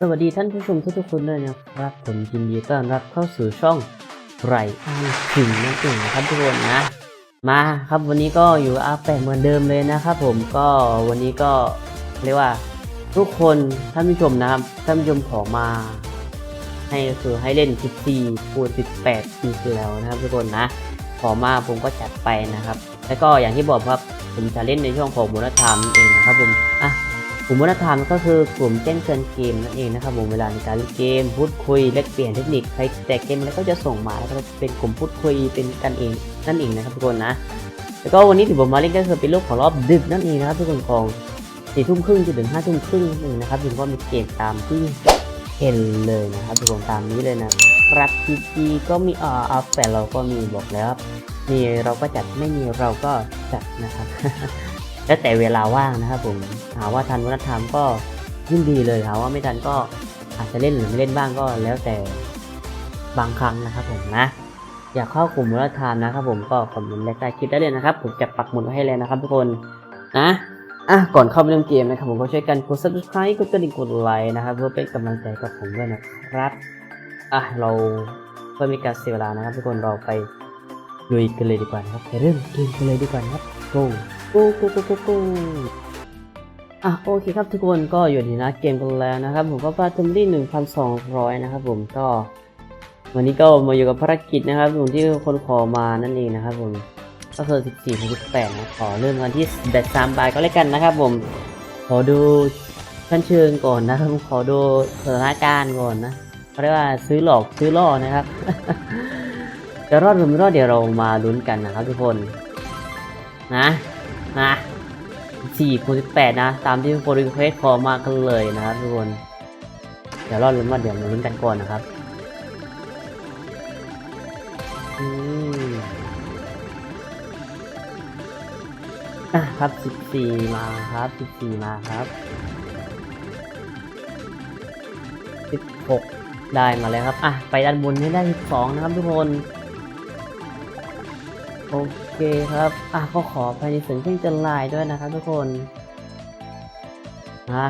สวัสดีท่านผู้ชมทุกๆคนด้วยนะครับ ผมยินดีต้อนรับเข้าสู่ช่อง r y a n King นั่นเองนะครับทุกคนนะ มาครับวันนี้ก็อยู่อาแปเหมือนเดิมเลยนะครับผมก็วันนี้ก็เรียกว่าทุกคนท่านผู้ชมนะครับท่านผู้ชมขอมา ให้คือให้เล่น 14คูณ18ปีที่แล้วนะครับทุกคนนะ ขอมาผมก็จัดไปนะครับ แล้วก็อย่างที่บอกครับผมจะเล่นในช่วงของมูลธรรมนั่เองนะครับผมอะ กลุ่มมูลธรรมก็คือกลุ่มแจ้งเตือนเกมนั่นเองนะครับผมเวลาในการเล่นเกม พูดคุยแลกเปลี่ยนเทคนิคใครแจกเกมแล้วก็จะส่งมาแล้วก็เป็นกลุ่มพูดคุยเป็นกันเองนั่นเองนะครับทุกคนนะแล้วก็วันนี้ที่ผมมาเล่นก็คือเป็นรูปของรอบดึกนั่นเองนะครับทุกคนของสี่ทุ่มครึ่งจนถึงห้าทุ่มครึ่งนั่นเองนะครับถึงว่ามีเกมตามที่เห็นเลยนะครับทุกคนตามนี้เลยนะครับพีจีก็มีอ่าอัพแต่เราก็มีบอกแล้วครับมีเราก็จัดไม่มีเราก็จัดนะครับ แล้วแต่เวลาว่างนะครับผมหาว่าทันวัฒนธรรมก็ยิ่งดีเลยหาว่าไม่ทันก็อาจจะเล่นหรือไม่เล่นบ้างก็แล้วแต่บางครั้งนะครับผมนะ อยากเข้ากลุ่มมูลธรรมนะครับผมก็คอมเมนต์และใต้คลิปได้เลยนะครับ ผมจะปักหมุดไว้ให้เลยนะครับทุกคนนะอะก่อนเข้าไปเล่นเกมนะครับผมก็ช่วยกันกด subscribe กดกระดิ่งกดไลค์นะครับ เพื่อเป็นกำลังใจกับผมด้วยนะครับอะเราเพื่อมีการเสียเวลานะครับทุกคนเราไปลุยกันเลยดีกว่านะครับไปเริ่มเกมกันเลยดีกว่านะครับ go go go go go go อะโอเคครับทุกคนก็อยู่ที่หนะเกมกันแล้วนะครับ ผมก็ปาเทมที่1,200นะครับผมก็วันนี้ก็มาอยู่กับภารกิจนะครับผมที่คนขอมานั่นเองนะครับผมก็คือ14ถึง18นะขอเริ่มกันที่แบตสามบาทก็แล้วกันนะครับผมขอดูชั้นเชิงก่อนนะครับขอดูสถานการณ์ก่อนนะเขาเรียกว่าซื้อหลอกซื้อล่อนะครับจะรอดหรือไม่รอดเดี๋ยวเรามาลุ้นกันนะครับทุกคนนะ นะ4คูณ18 นะ ตามที่คนรีเควสขอมากันเลยนะครับทุกคน เดี๋ยวรอดหรือไม่รอดเดี๋ยวมาลุ้นกันก่อนนะครับอืมอะครับสิบสี่มาครับสิบสี่มาครับสิบหกได้มาแล้วครับ อะ ไปด้านบนให้ได้สิบสองนะครับทุกคน โอเค คครับ อะก็ขอภายในเสียงเพลงจะลายด้วยนะครับทุกคนอะ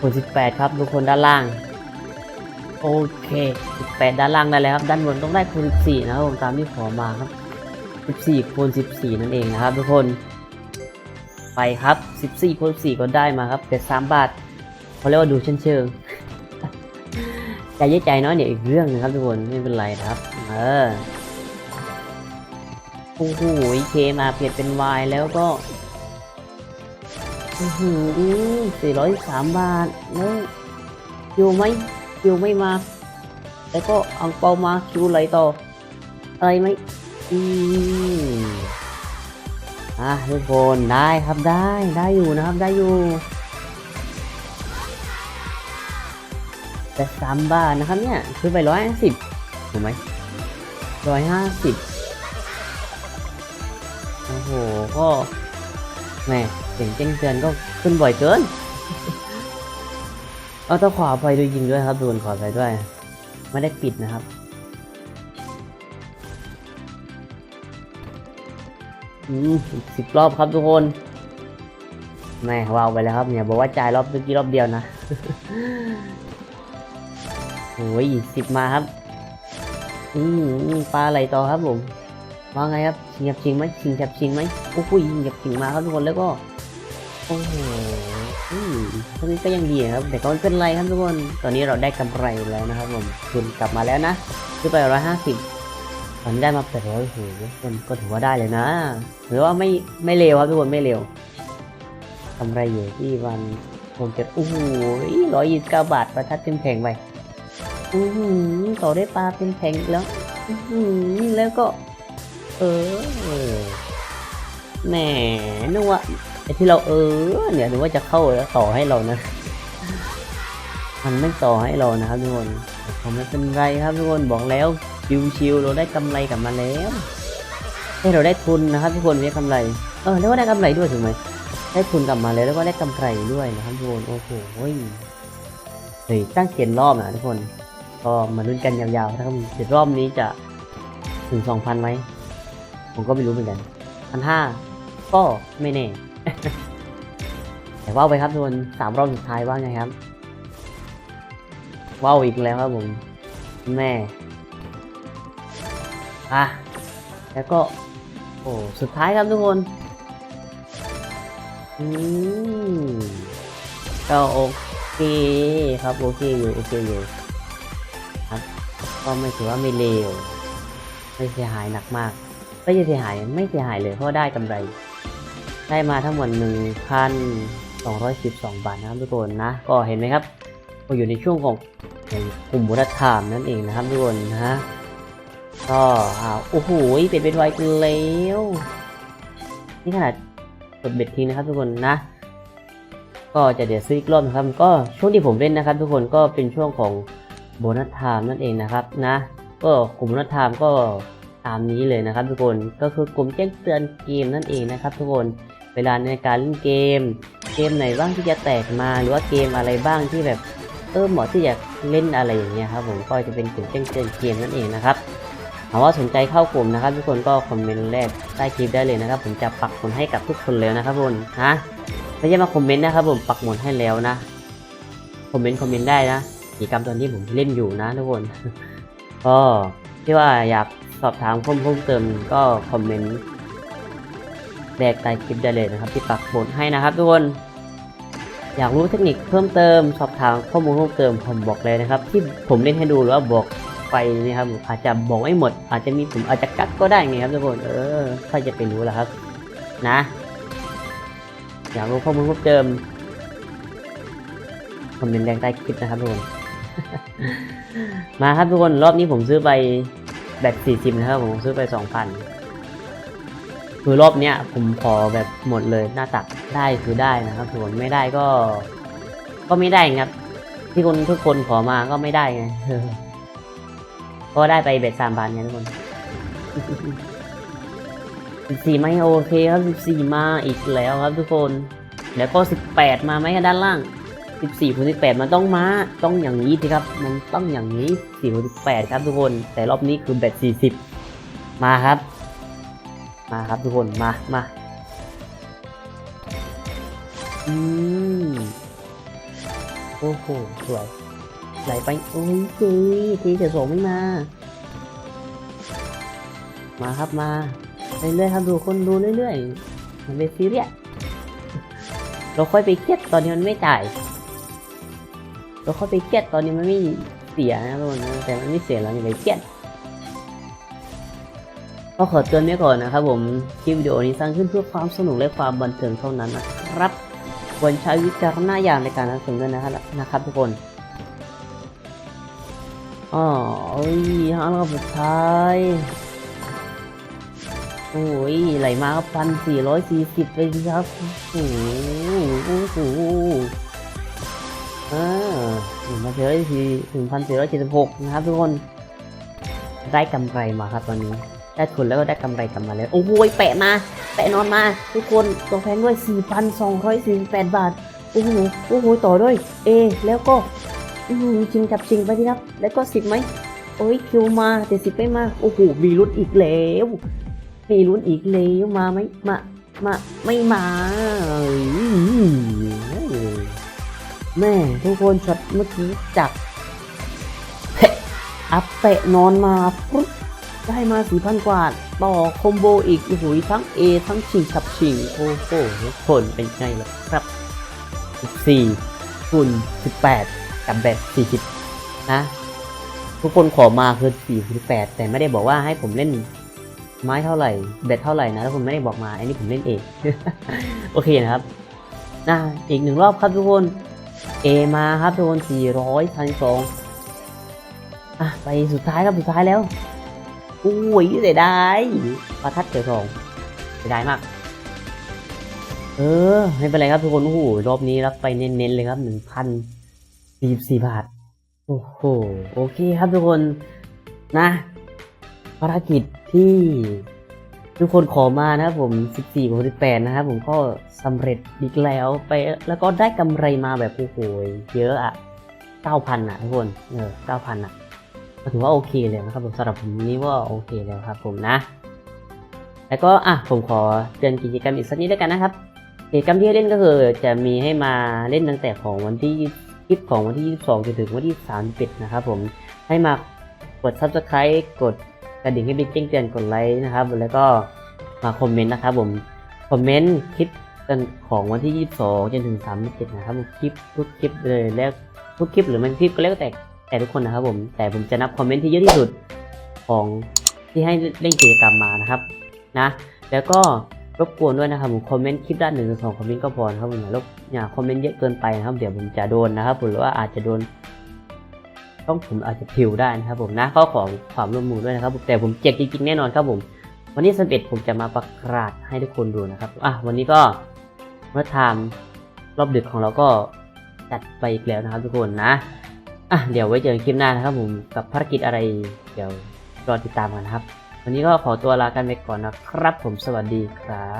คนสิบแปดครับ ทุกคนด้านล่าง โอเค18ด้านล่างได้แล้วครับ ด้านบนต้องได้คูณ14นะครับผมตามที่ขอมาครับ14คูณ14นั่นเองนะครับ ทุกคน ไปครับ14คูณ4ก็ได้มาครับแต่3บาทเขาเรียกว่าดูเชิงเชิงใจเย็ใจน้อยเดี๋ยอีกเรื่องนึงครับทุกคนไม่เป็นไรนะครับ เออ โอ้โหเคมาเปลี่ยนเป็น Y แล้วก็อือหือ403บาทแล้วอยู่ไหมคิวไม่มา แล้วก็อังเปามาคิวไหลต่อ อะไรไหมอืมอะทุกคนได้ครับได้ได้อยู่นะครับได้อยู่แต่สามบาทนะครับเนี่ยซื้อไปร้อยห้าสิบถูกไหมร้อยห้าสิบ โอ้โหก็แหม่เสียงแจ้งเตือนก็ขึ้นบ่อยเกิน เอาต้องขออภัยด้วยจริงด้วยครับทุกคนขออภัยด้วย ไม่ได้ปิดนะครับอืมสิบรอบครับทุกคนแม่วาวไปแล้วครับเนี่ยบอกว่าจ่ายรอบเมื่อกี้รอบเดียวนะโอ้ยอีกสิบมาครับ อืมปลาอะไรต่อครับผม ว่าไงครับชิงกับชิงไหมชิงกับชิงไหมโอ้โหยิงกับชิงมาครับทุกคนแล้วก็โอ้โหอืมตรงนี้ก็ยังดีครับแต่ก็ไม่เป็นไรครับทุกคนตอนนี้เราได้กำไรแล้วนะครับผมทุนกลับมาแล้วนะคือไปร้อยห้าสิบตอนนี้ได้มาแปดร้อยโอ้โหมันก็ถือว่าได้เลยนะหรือว่าไม่ไม่เร็วครับทุกคนไม่เร็วกำไรอยู่ที่วันผมจะโอ้โหร้อยยี่สิบเก้าบาทประทัดเต็มแผงไปอือหือต่อได้ปลาเป็นแผงแล้ว อือแล้วก็ เออแหมนึกว่าไอ้ที่เราเออ เนี่ยหรือว่าจะเข้าแล้วต่อให้เรานะมันไม่ต่อให้เรานะครับทุกคนแต่ก็ไม่เป็นไรครับทุกคนบอกแล้วชิวๆเราได้กำไรกลับมาแล้วให้เราได้ทุนนะครับทุกคนได้กำไรเออแล้วก็ได้กำไรด้วยถูกไหมได้ทุนกลับมาแล้วแล้วก็ได้กำไรด้วยนะครับทุกคนโอ้โหเฮ้ยตั้งเกียนรอบนะทุกคน ก็มาลุ้นกันยาวๆนะครับเดี๋ยวรอบนี้จะถึงสองพันไหม ผมก็ไม่รู้เหมือนกันพันห้าก็ไม่แน่ แต่ว่าไปครับทุกคนสามรอบสุดท้ายว่าไงครับ ว้าวอีกแล้วครับผมแม่อะแล้วก็ โอ้สุดท้ายครับทุกคนอืมก็โอเคครับโอเคอยู่โอเคอยู่ครับก็ไม่ถือว่าไม่เลวไม่เสียหายหนักมาก ไม่เสียหายไม่เสียหายเลยเพราะได้กำไร ได้มาทั้งหมด1,212 บาทนะครับทุกคนนะ ก็เห็นไหมครับก็อยู่ในช่วงของกลุ่มวัฒนธรรมนั่นเองนะครับทุกคนนะก็อ่าโอ้โหเป็นเป็นไวกันแล้วนี่ขนาดกดเบ็ดทิ้งนะครับทุกคนนะ ก็จะเดี๋ยวซื้ออีกรอบนะครับ ก็ช่วงที่ผมเล่นนะครับ ทุกคนก็เป็นช่วงของโบนัสไทม์นั่นเองนะครับนะ ก็กลุ่มโบนัสไทม์ก็ ตามนี้เลยนะครับ ทุกคนก็คือกลุ่มแจ้งเตือนเกมนั่นเองนะครับ ทุกคนเวลาในการเล่นเกม เกมไหนบ้างที่จะแตกมาหรือว่าเกมอะไรบ้างที่แบบเออเหมาะที่จะเล่นอะไรอย่างเงี้ยครับผมก็จะเป็นกลุ่มแจ้งเตือนเกมนั่นเองนะครับถามว่าสนใจเข้ากลุ่มนะครับ ทุกคนก็คอมเมนต์แรกใต้คลิปได้เลยนะครับ ผมจะปักหมุดให้กับทุกคนเลยนะครับทุกคนนะไม่ใช่มาคอมเมนต์นะครับ ผมปักหมุดให้แล้วนะคอมเมนต์คอมเมนต์ได้นะกิจกรรมตอนที่ผมเล่นอยู่นะทุกคนก็ที่ว่าอยาก อบถามเพิ่มเพิ่มเติมก็คอมเมนต์แรกใต้คลิปได้เลยนะครับที่ปักหมุดให้นะครับทุกคนอยากรู้เทคนิคเพิ่มเติม สอบถามข้อมูลเพิ่มเติมผมบอกเลยนะครับ ที่ผมเล่นให้ดูหรือว่าบอกไปนี่ครับอาจจะบอกไม่หมด อาจจะมีผมอาจจะกัดก็ได้ไงครับทุกคนเออใครจะไปรู้ล่ะครับ นะ อยากรู้ข้อมูลเพิ่มเติมคอมเมนต์แดงใต้คลิปนะครับทุกคน มาครับทุกคนรอบนี้ผมซื้อไป แบบ40นะครับผมซื้อไป2,000คือรอบเนี้ยผมขอแบบหมดเลยหน้าตักได้คือได้นะครับส่วนไม่ได้ก็ ก็ไม่ได้ครับ ที่คนทุกคนขอมาก็ไม่ได้ไงก็ได้ไปเบ็ดสามพันไงทุกคนสิบสี่ไม่โอเคครับสิบสี่มาอีกแล้วครับทุกคน แล้วก็สิบแปดมาไหมครับด้านล่าง สิบสี่คูณสิบแปดมันต้องมาต้องอย่างนี้สิครับ มันต้องอย่างนี้สี่คูณสิบแปดครับทุกคน แต่รอบนี้คือเบ็ดสี่สิบมาครับ มาครับทุกคน มา มา อืม โอ้โห สวย ไหลไป โอ้ยจีทีเสียสองไม่มา มาครับมา เรื่อยๆครับดูคนดูเรื่อยๆ มันเป็นซีเรียสเราค่อยไปเครียดตอนนี้มันไม่จ่าย เราค่อยไปเครียดตอนนี้มันไม่เสียนะทุกคนนะแต่มันไม่เสียเราอย่าไปเครียดก็ขอเตือนไว้ก่อนนะครับผม คลิปวิดีโอนี้สร้างขึ้นเพื่อความสนุกและความบันเทิงเท่านั้นนะครับควรใช้วิจารณญาณในการรับชมด้วยนะครับนะครับทุกคนอ๋อเอ้ยห้ารอบสุดท้าย โอ้ย ไหลมาพันสี่ร้อยสี่สิบเลยครับโอ้โหโอ้โห เอ่าหนึ่งพันสี่ร้อยสี่หนึ่งพันสี่ร้อยเจ็ดสิบหกนะครับทุกคน ได้กำไรมาครับตอนนี้ ได้ทุนแล้วก็ได้กำไรกลับมาแล้วโอ้โหแปะมา แปะนอนมา ทุกคนตัวแพงด้วย4,248บแปดบาท โอ้โห โอ้โห ต่อด้วย เอ แล้วก็อืมชิงกับชิงไปที่ครับ แล้วก็สิบไหมโอ้ยคิวมาแต่สิบไม่มา โอ้โห มีลุ้นอีกแล้วมีลุ้นอีกแล้วมาไหมมา มา ไม่มา แม่ทุกคนช็อตเมื่อกี้จับเฮ้อัพเตะนอนมาปุ๊บได้มาสี่พันกว่า ต่อคอมโบอีกโอ้โหทั้ง A ทั้งชิงฉับชิงโอ้โหทุกคนเป็นไงล่ะครับ14คูณ18กับแบบ40นะทุกคนขอมาคือ4คูณ8แต่ไม่ได้บอกว่าให้ผมเล่นไม้เท่าไหร่เบ็ดเท่าไหร่นะทุกคนไม่ได้บอกมาอันนี้ผมเล่นเอง โอเคนะครับนะอีกหนึ่งรอบครับทุกคน A มาครับทุกคน400พันสองอะไปสุดท้ายครับสุดท้ายแล้วอุ้ยเสียดายประทัดเขียวทองเสียดายมาก เออไม่เป็นไรครับทุกคนโอ้โหรอบนี้รับไปเน้นๆเลยครับหนึ่งพันสี่สี่บาทโอ้โหโอเคครับทุกคนนะภารกิจที่ ทุกคนขอมานะครับผม 14กับ18 นะครับผมก็สำเร็จอีกแล้วไปแล้วก็ได้กำไรมาแบบโอ้โหเยอะอะ9,000อะทุกคนเออ9,000อะถือว่าโอเคเลยนะครับผมสำหรับผมนี้ว่าโอเคแล้วครับผมนะ แล้วก็อะผมขอเตือนกิจกรรมอีกสักนิดแล้วกันนะครับกิจกรรมที่ให้เล่นก็คือจะมีให้มาเล่นตั้งแต่ของวันที่คลิปของวันที่ 22จนถึงวันที่ 31 นะครับผมให้มากด subscribe กด ระดิ่งให้บิ๊กแจ้งเตือนกดไลค์นะครับ แล้วก็มาคอมเมนต์นะครับผมคอมเมนต์คลิปกันของวันที่ 22 จนถึง37นะครับคลิปทุกคลิปเลยแล้วทุกคลิปหรือไม่คลิปก็แล้วแต่แต่ทุกคนนะครับผมแต่ผมจะนับคอมเมนต์ที่เยอะที่สุดของที่ให้เล่นกิจกรรมมานะครับนะแล้วก็รบกวนด้วยนะครับผมคอมเมนต์คลิปด้านหนึ่งหรือสองคอมเมนต์ก็พอนะครับผมอย่ารบอย่าคอมเมนต์เยอะเกินไปนะครับเดี๋ยวผมจะโดนนะครับผมหรือว่าอาจจะโดน ต้องผมอาจจะผิวได้นะครับผมนะก็ขอความร่วมมือด้วยนะครับผมแต่ผมเจ็บจริงๆแน่นอนครับผมวันนี้สเปดผมจะมาประกาศให้ทุกคนดูนะครับอะวันนี้ก็เมื่อทามรอบดึกของเราก็จัดไปอีกแล้วนะครับทุกคนนะอะเดี๋ยวไว้เจอกันคลิปหน้านะครับผมกับภารกิจอะไรเดี๋ยวรอติดตามกันนะครับ วันนี้ก็ขอตัวลากันไปก่อนนะครับ ผมสวัสดีครั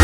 บ